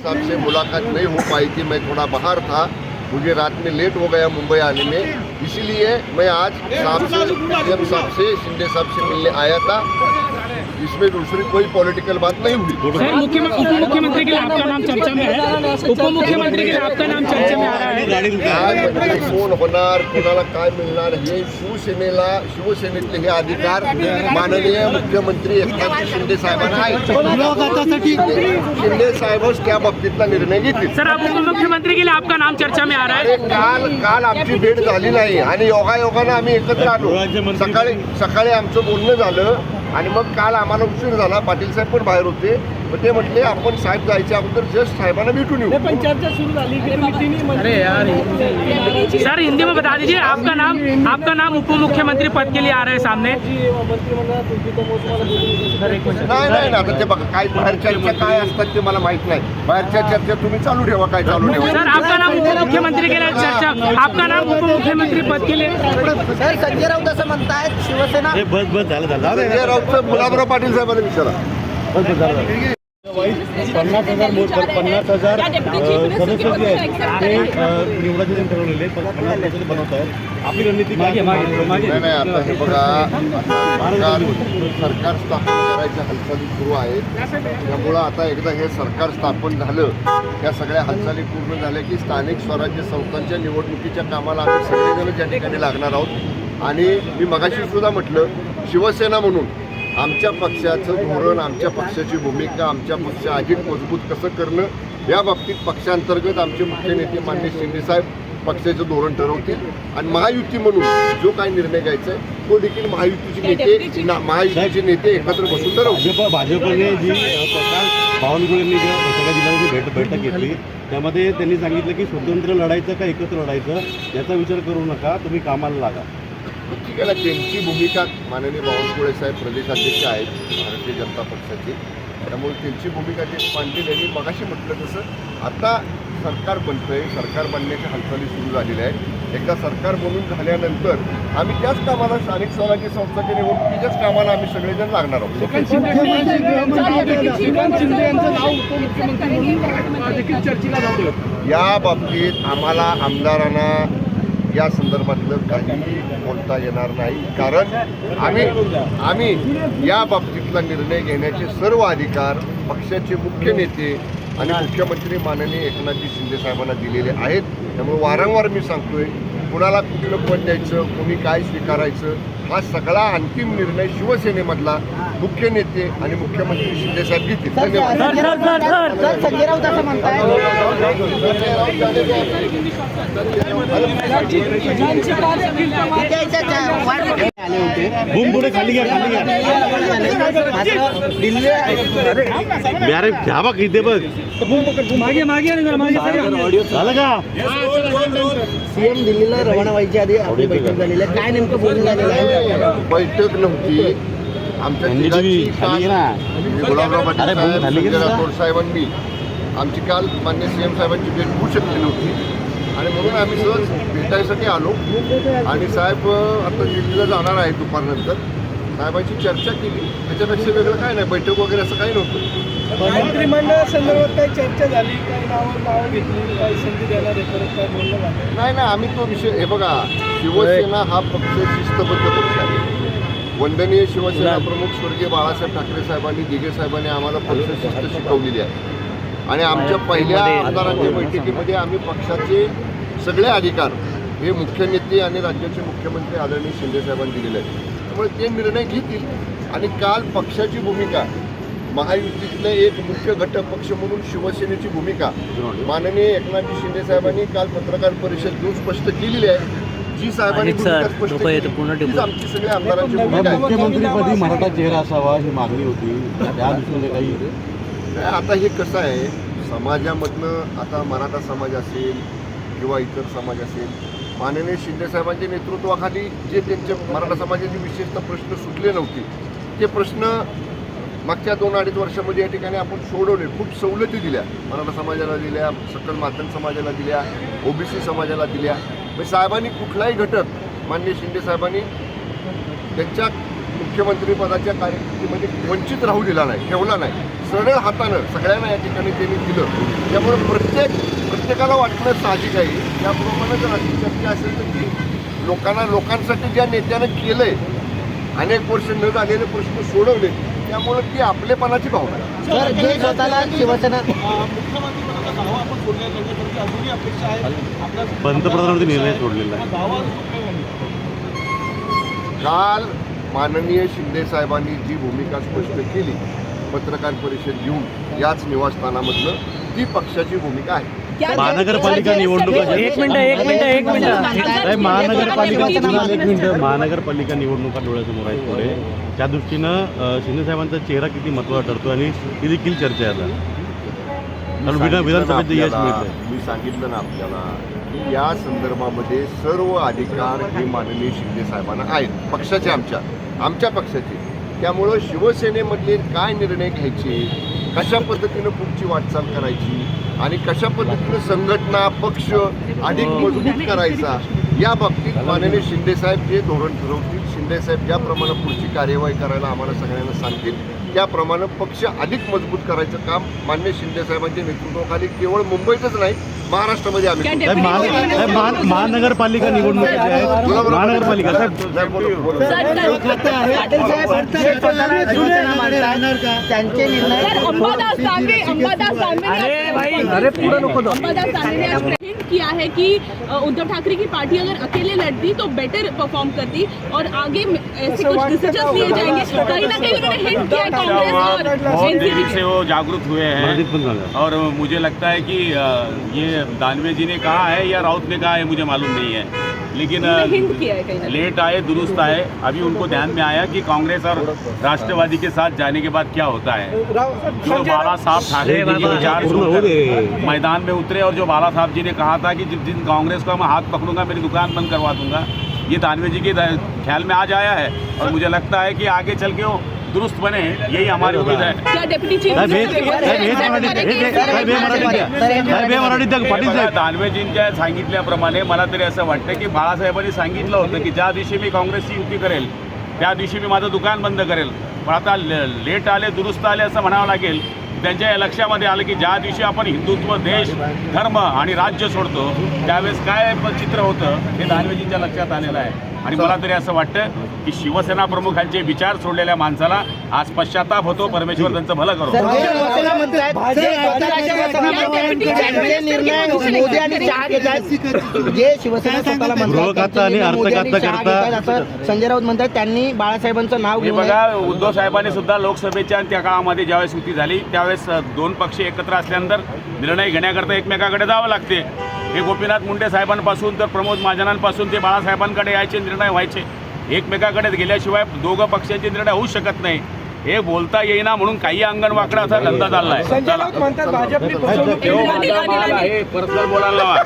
साहब से मुलाकात नहीं हो पाई थी मैं थोड़ा बाहर था। मुझे रात में लेट हो गया मुंबई आने में। इसीलिए मैं आज साहब से सीएम साहब से शिंदे साहब से मिलने आया था। इसमें दूसरी कोई पॉलिटिकल बात नहीं हुई। सर मुख्यमंत्री उप मुख्यमंत्री के लिए आपका नाम चर्चा में है? उप मुख्यमंत्री के लिए आपका नाम चर्चा में आ रहा है? कोण होणार कोणाला काय मिळणार हे शिवसेनेला शिवसेनेतले हे अधिकार माननीय मुख्यमंत्री एकनाथ शिंदे साहेबांना आहेत. शिंदे साहेबच त्या बाबतीतला निर्णय घेतील. सर अब उप मुख्यमंत्री के लिए आपका नाम चर्चा में आ रहा है? काल काल आमची भेट झाली नाही. आणि योगायोगानं आम्ही एकत्र आलो. सकाळी सकाळी आमचं बोलणं झालं आणि मग काल आम्हाला उशीर झाला. पाटील साहेब पण बाहेर होते. मग ते म्हटले आपण साहेब जायच्या अगोदर जस्ट साहेबांना भेटून येऊ. अरे यार सर हिंदी में बता दीजिए आपका नाम आपका नाम उप मुख्यमंत्री पद के लिए आ रहा है सामने। नाही नाही ना आता ते बघा काय बाहेर चर्चा काय असतात ते मला माहीत नाही. बाहेरच्या चर्चा तुम्ही चालू ठेवा काय चालू ठेवा. सर आपका नाम उप मुख्यमंत्री के लिए चर्चा आपका नाम उप मुख्यमंत्री पद के लिए सर संजय राऊत असं म्हणतायत शिवसेना बस बस झालं झालं. संजय राऊतचं गुलाबराव पाटील साहेबांना विचारा. पन्नास हजार पन्नास हजार सदस्य जे आहेत. ते निवडाचे ठरवलेले पण पन्नास सदस्य बनवत आहेत. आपली रणनीती काय? नाही नाही आता हे बघा सरकार स्थापन करायच्या हालचाली सुरू आहेत. त्यामुळं आता एकदा हे सरकार स्थापन झालं या सगळ्या हालचाली पूर्ण झाल्या की स्थानिक स्वराज्य संस्थांच्या निवडणुकीच्या कामाला आम्ही सगळेजण त्या ठिकाणी लागणार आहोत. आणि मी मगाशी सुद्धा म्हटलं शिवसेना म्हणून आमच्या पक्षाचं धोरण आमच्या पक्षाची भूमिका आमच्या पक्ष अधिक मजबूत कसं करणं या बाबतीत पक्षांतर्गत आमचे मुख्य नेते मान्य शिंदेसाहेब पक्षाचं धोरण ठरवतील. आणि महायुती म्हणून जो काही निर्णय घ्यायचा आहे तो देखील महायुतीचे नेते ना- महायुतीचे नेते एकत्र बसून ठरवतील. भाजप भाजपने जी बावनकुळेंनी जी सगळ्या जिल्ह्याची भेट बैठक घेतली त्यामध्ये त्यांनी सांगितलं की स्वतंत्र लढायचं का एकत्र लढायचं याचा विचार करू नका तुम्ही कामाला लागा. आहे ना त्यांची भूमिका माननीय बावनकुळे साहेब प्रदेशाध्यक्ष आहेत भारतीय जनता पक्षाचे. त्यामुळे त्यांची भूमिका ते मांडली त्यांनी मगाशी म्हटलं तसं आता सरकार बनतंय सरकार बनण्याच्या हालचाली सुरू झालेल्या आहेत. एकदा सरकार बनून झाल्यानंतर आम्ही त्याच कामाला स्थानिक स्वराज्य संस्थाच्या निवडणुकीच्याच कामाला आम्ही सगळेजण लागणार आहोत. या बाबतीत आम्हाला आमदारांना या संदर्भातलं काहीही बोलता येणार नाही. कारण आम्ही आम्ही या बाबतीतला निर्णय घेण्याचे सर्व अधिकार पक्षाचे मुख्य नेते आणि मुख्यमंत्री माननीय एकनाथजी शिंदे साहेबांना दिलेले आहेत. त्यामुळे वारंवार मी सांगतोय कुणाला कुठलं पद द्यायचं कोणी काय स्वीकारायचं हा सगळा अंतिम निर्णय शिवसेनेमधला मुख्य नेते आणि मुख्यमंत्री शिंदे साहेब घेतील धन्यवाद अरे घ्या बघ इथे बघ मागे मागे झालं का सीएम दिल्लीला रवाना व्हायच्या आधी आपली बैठक झालेली आहे. काय नेमकं बोलणं झालेलं आहे? बैठक नव्हती. आमच्या ना. गुलाबराव पाटील. राठोड साहेबांनी आमची काल मान्य सीएम साहेबांची भेट होऊ शकली नव्हती. आणि म्हणून आम्ही सहज भेटायसाठी आलो. आणि साहेब आता दिल्लीला जाणार आहे दुपारनंतर. साहेबांची चर्चा केली. त्याच्यापेक्षा वेगळं काय नाही. बैठक वगैरे असं काही नव्हतं. मंत्रिमंडळासंदर्भात काही चर्चा झाली काही नावं नावं घेतली काही संधी देणार आहे परत काय बोलणं झालं नाही नाही आम्ही तो विषय हे बघा शिवसेना हा पक्ष शिस्तबद्ध पक्ष आहे. वंदनीय शिवसेना प्रमुख स्वर्गीय बाळासाहेब ठाकरे साहेबांनी दिघे साहेबांनी आम्हाला पक्ष शिस्त शिकवलेली आहे. आणि आमच्या पहिल्या आमदारांच्या बैठकीमध्ये आम्ही पक्षाचे सगळे अधिकार हे मुख्य नेते आणि राज्याचे मुख्यमंत्री आदरणीय शिंदे साहेबांनी दिलेले आहेत. त्यामुळे ते निर्णय घेतील. आणि काल पक्षाची भूमिका महायुतीतले एक मुख्य घटक पक्ष म्हणून शिवसेनेची भूमिका. माननीय एकनाथजी शिंदे साहेबांनी काल पत्रकार परिषद घेऊन स्पष्ट केलेली आहे. जी साहेबांनी आमची सगळ्या आमदारांची भूमिका मुख्यमंत्रीपदी मराठा चेहरा असावा ही मागणी होती. त्या दृष्टीने काही आता हे कसं आहे? समाजामधनं आता मराठा समाज असेल किंवा इतर समाज असेल माननीय शिंदे साहेबांच्या नेतृत्वाखाली जे त्यांचे मराठा समाजाचे विशेषतः प्रश्न सुटले नव्हते ते प्रश्न मागच्या दोन अडीच वर्षामध्ये या ठिकाणी आपण सोडवले खूप सवलती दिल्या. मराठा समाजाला दिल्या सकल माध्यम समाजाला दिल्या ओबीसी समाजाला दिल्या. म्हणजे साहेबांनी कुठलाही घटक माननीय शिंदे साहेबांनी त्यांच्या मुख्यमंत्रीपदाच्या मुख्यमंत्री वंचित राहू दिला नाही ठेवला नाही. सरळ हातानं सगळ्यांना या ठिकाणी त्यांनी दिलं. त्यामुळे प्रत्येक प्रत्येकाला वाटणं साहजिक आहे. त्याप्रमाणे जर अशी चर्चा असेल तर की लोकांना लोकांसाठी ज्या नेत्यानं केलंय अनेक वर्ष न झालेले प्रश्न सोडवले त्यामुळे ती आपलेपणाची भावना आहे. सर जे स्वतःला शिवसेना पंतप्रधानांवरती निर्णय सोडलेला आहे. काल माननीय शिंदे साहेबांनी जी भूमिका स्पष्ट केली पत्रकार परिषद घेऊन याच निवासस्थानामधलं ती पक्षाची भूमिका आहे. महानगरपालिका निवडणुका एक मिनिट एक मिनिट एक मिनिट. महानगरपालिका एक मिनिट. महानगरपालिका निवडणुका डोळ्यासमोर आहेत पुढे. त्या दृष्टीनं अ, शिंदे साहेबांचा चेहरा किती महत्त्वाचा ठरतो आणि ही देखील चर्चा आहे आता विधानसभेचं यश मिळतंय. मी सांगितलं ना आपल्याला की या संदर्भामध्ये सर्व अधिकार हे माननीय शिंदे साहेबांना आहेत. पक्षाचे आमच्या आमच्या पक्षाचे. त्यामुळं शिवसेनेमधले काय निर्णय घ्यायचे? कशा पद्धतीनं पुढची वाटचाल करायची आणि कशा पद्धतीनं संघटना पक्ष अधिक मजबूत करायचा या बाबतीत माननीय शिंदेसाहेब जे धोरण ठरवतील. शिंदेसाहेब ज्याप्रमाणे पुढची कार्यवाही करायला आम्हाला सगळ्यांना सांगतील. त्याप्रमाणे पक्ष अधिक मजबूत करायचं काम मान्य शिंदेसाहेबांच्या नेतृत्वाखाली केवळ मुंबईतच नाही महाराष्ट्रामध्ये आम्ही महानगरपालिका निवडणुका महानगरपालिका त्यांचे निर्णय अरे किया है कि उद्धव ठाकरे की पार्टी अगर अकेले लड़ती तो बेटर परफॉर्म करती और आगे ऐसे कुछ डिसीज़न लिए जाएँगे। कहीं ना कहीं उन्होंने हिंट किया कांग्रेस और बहुत देरी से वो जागरूक हुए हैं। और मुझे लगता है कि ये दानवे जी ने कहा है या राउत ने कहा है मुझे मालूम नहीं है। लेकिन लेट आए दुरुस्त आए। अभी उनको ध्यान में आया कि कांग्रेस और राष्ट्रवादी के साथ जाने के बाद क्या होता है। जो बाला साहब ठाकरे जी के विचार मैदान में उतरे और जो बाला साहब जी ने कहा था कि जिस दिन कांग्रेस को मैं हाथ पकड़ूँगा मेरी दुकान बंद करवा दूँगा ये दानवे जी के ख्याल में आज आया है और मुझे लगता है कि आगे चल के वो दुरुस्त बने यही हमारी उम्मीद है। क्या साहेब साहेब। साहेब साहेब साहेब दानवेजींच्या सांगितल्याप्रमाणे मला तरी असं वाटतं की बाळासाहेबांनी सांगितलं होतं की ज्या दिवशी मी काँग्रेसची युती करेल त्या दिवशी मी माझं दुकान बंद करेल. पण आता लेट आले दुरुस्त आले असं म्हणावं लागेल त्यांच्या या लक्षामध्ये आलं की ज्या दिवशी आपण हिंदुत्व देश धर्म आणि राज्य सोडतो त्यावेळेस काय चित्र होतं हे दानवेजींच्या लक्षात आलेलं आहे. आणि मला तरी असं वाटतं की शिवसेना प्रमुखांचे विचार सोडलेल्या माणसाला आज पश्चाताप होतो परमेश्वर त्यांचं भलं जे शिवसेना स्वतःला शिवसेना म्हणतात, शिवसेना करता- असं संजय राऊत म्हणतात. त्यांनी बाळासाहेबांचं नाव घेऊन बघा उद्धव साहेबांनी सुद्धा लोकसभेच्या त्या काळामध्ये ज्यावेळेस युती झाली त्यावेळेस दोन पक्ष एकत्र असल्यानंतर निर्णय घेण्याकरता एकमेकाकडे जावं लागते. हे गोपीनाथ मुंडे साहेबांपासून तर प्रमोद महाजनांपासून ते बाळासाहेबांकडे यायचे निर्णय व्हायचे. एकमेकाकडे गेल्याशिवाय दोघं पक्षाचे निर्णय होऊ शकत नाही. हे बोलता येईना म्हणून काही अंगण वाकडा असा धंदा चाललाय. हे पर्सनल बोलायला लावा.